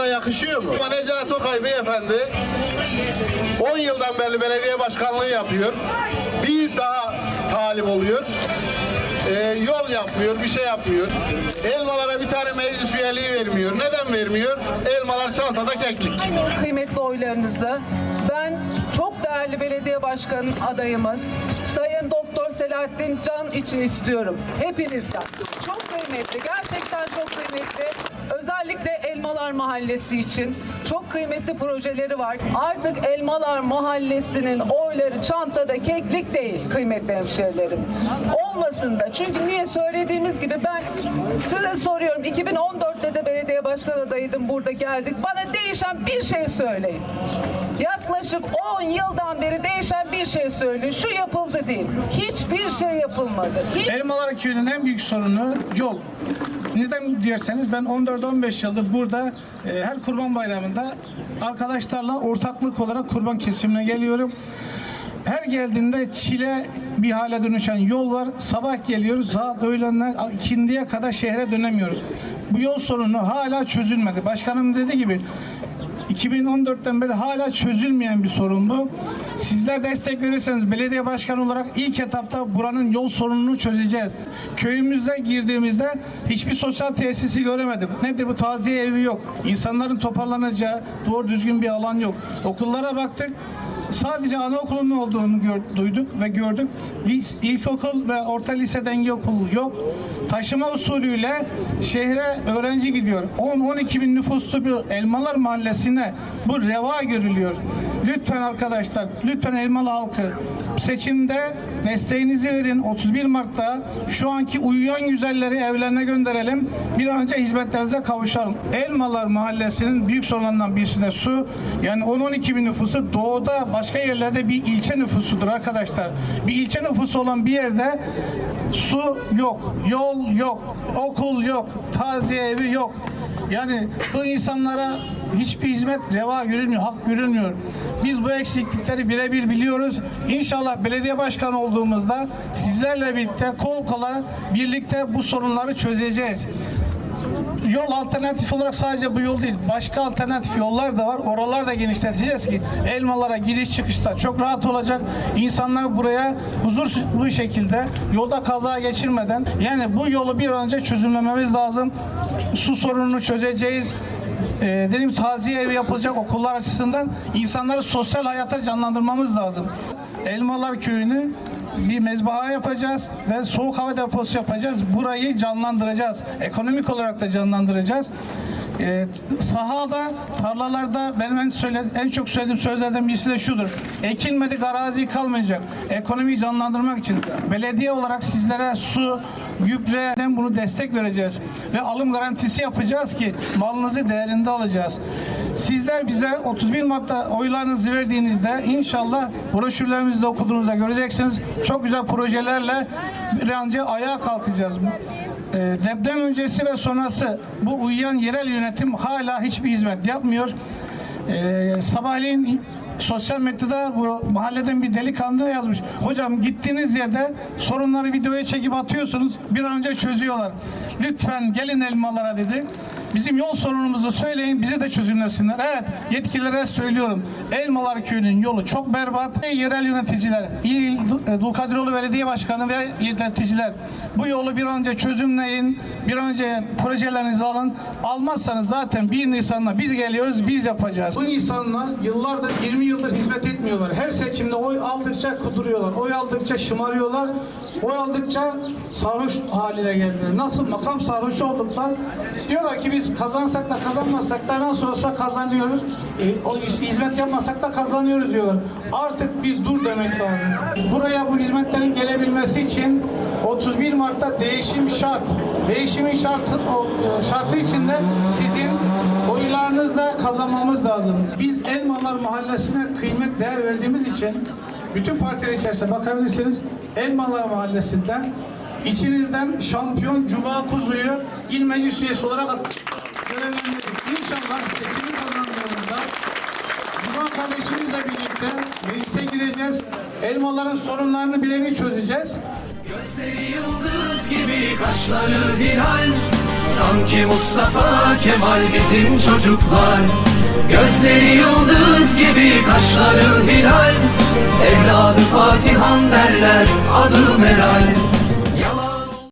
yakışıyor mu? Ama Necati Okay beyefendi 10 yıldan beri belediye başkanlığı yapıyor. Bir daha talip oluyor. Ee, yol yapmıyor, bir şey yapmıyor. Elmalara bir tane meclis üyeliği vermiyor. Neden vermiyor? Elmalar çantada keklik. kıymetli oylarınızı ben çok değerli belediye başkan adayımız Sayın Doktor Selahattin Can için istiyorum. Hepinizden. Çok kıymetli, gerçekten çok kıymetli. Özellikle Elmalar Mahallesi için çok kıymetli projeleri var. Artık Elmalar Mahallesi'nin oyları çantada keklik değil kıymetli hemşehrilerim. Olmasın da. Çünkü niye söylediğimiz gibi ben size soruyorum. 2014'te de belediye başkan adayıydım burada geldik. Bana değişen bir şey söyleyin. Yaklaşık 10 yıldan beri değişen bir şey söyleyin. Şu yapıldı değil. Hiçbir şey yapılmadı. Hiç Elmalar Köyü'nün en büyük sorunu yol. Neden diyerseniz ben 14-15 yıldır burada e, her kurban bayramında arkadaşlarla ortaklık olarak kurban kesimine geliyorum. Her geldiğinde çile bir hale dönüşen yol var. Sabah geliyoruz, saat öğlenden ikindiye kadar şehre dönemiyoruz. Bu yol sorunu hala çözülmedi. Başkanım dediği gibi 2014'ten beri hala çözülmeyen bir sorun bu. Sizler destek verirseniz belediye başkanı olarak ilk etapta buranın yol sorununu çözeceğiz. Köyümüzde girdiğimizde hiçbir sosyal tesisi göremedim. Nedir bu taziye evi yok. İnsanların toparlanacağı doğru düzgün bir alan yok. Okullara baktık. Sadece anaokulunun olduğunu gör- duyduk ve gördük. Lis- İlkokul ve orta lise denge okulu yok. Taşıma usulüyle şehre öğrenci gidiyor. 10-12 bin nüfuslu bir Elmalar Mahallesi'ne bu reva görülüyor. Lütfen arkadaşlar, lütfen Elmalı halkı seçimde desteğinizi verin. 31 Mart'ta şu anki uyuyan güzelleri evlerine gönderelim. Bir an önce hizmetlerinize kavuşalım. Elmalar Mahallesi'nin büyük sorunlarından birisi de su. Yani 10-12 bin nüfusu doğuda başka yerlerde bir ilçe nüfusudur arkadaşlar. Bir ilçe nüfusu olan bir yerde su yok, yol yok, okul yok, taziye evi yok. Yani bu insanlara hiçbir hizmet reva görülmüyor, hak görülmüyor. Biz bu eksiklikleri birebir biliyoruz. İnşallah belediye başkanı olduğumuzda sizlerle birlikte kol kola birlikte bu sorunları çözeceğiz. Yol alternatif olarak sadece bu yol değil. Başka alternatif yollar da var. Oralar da genişleteceğiz ki elmalara giriş çıkışta çok rahat olacak. İnsanlar buraya huzurlu bir şekilde yolda kaza geçirmeden yani bu yolu bir an önce çözümlememiz lazım. Su sorununu çözeceğiz. Ee, dediğim taziye evi yapılacak okullar açısından insanları sosyal hayata canlandırmamız lazım. Elmalar Köyü'nü bir mezbaha yapacağız ve soğuk hava deposu yapacağız. Burayı canlandıracağız. Ekonomik olarak da canlandıracağız. Ee, sahada, tarlalarda benim en, söyle, en çok söylediğim sözlerden birisi de şudur. Ekilmedik arazi kalmayacak. Ekonomiyi canlandırmak için belediye olarak sizlere su, gübreden bunu destek vereceğiz. Ve alım garantisi yapacağız ki malınızı değerinde alacağız. Sizler bize 31 Mart'ta oylarınızı verdiğinizde inşallah broşürlerimizi de okuduğunuzda göreceksiniz. Çok güzel projelerle bir an önce ayağa kalkacağız. Ee, deprem öncesi ve sonrası bu uyuyan yerel yönetim hala hiçbir hizmet yapmıyor. Ee, sabahleyin sosyal medyada bu mahalleden bir delikanlı yazmış. Hocam gittiğiniz yerde sorunları videoya çekip atıyorsunuz. Bir an önce çözüyorlar. Lütfen gelin elmalara dedi. Bizim yol sorunumuzu söyleyin, bizi de çözümlesinler. Evet, yetkililere söylüyorum. Elmalar Köyü'nün yolu çok berbat. Yerel yöneticiler, İl Dulkadiroğlu Belediye Başkanı ve yöneticiler bu yolu bir an önce çözümleyin. Bir önce projelerinizi alın. Almazsanız zaten 1 Nisan'da biz geliyoruz, biz yapacağız. Bu insanlar yıllardır, 20 yıldır hizmet etmiyorlar. Her seçimde oy aldıkça kuduruyorlar. Oy aldıkça şımarıyorlar. Oy aldıkça sarhoş haline geldiler. Nasıl makam sarhoş olduklar. Diyorlar ki biz kazansak da kazanmasak da nasıl olsa kazanıyoruz. E, o hizmet yapmasak da kazanıyoruz diyorlar. Artık bir dur demek lazım. Buraya bu hizmetlerin gelebilmesi için 31 Mart'ta değişim şart. Değişimin şartı, e, şartı içinde sizin oylarınızla kazanmamız lazım. Biz Elmalar Mahallesi'ne kıymet değer verdiğimiz için bütün partiler içerisinde bakabilirsiniz. Elmalar Mahallesi'nden içinizden şampiyon Cuma Kuzu'yu il meclis üyesi olarak görevlendirdik. İnşallah seçimi kazandığımızda Cuma kardeşimizle birlikte meclise gireceğiz. Elmaların sorunlarını birebir çözeceğiz. Gözleri yıldız gibi kaşları viran Sanki Mustafa Kemal bizim çocuklar. Gözleri yıldız gibi kaşları hilal Evladı Fatihan derler adı Meral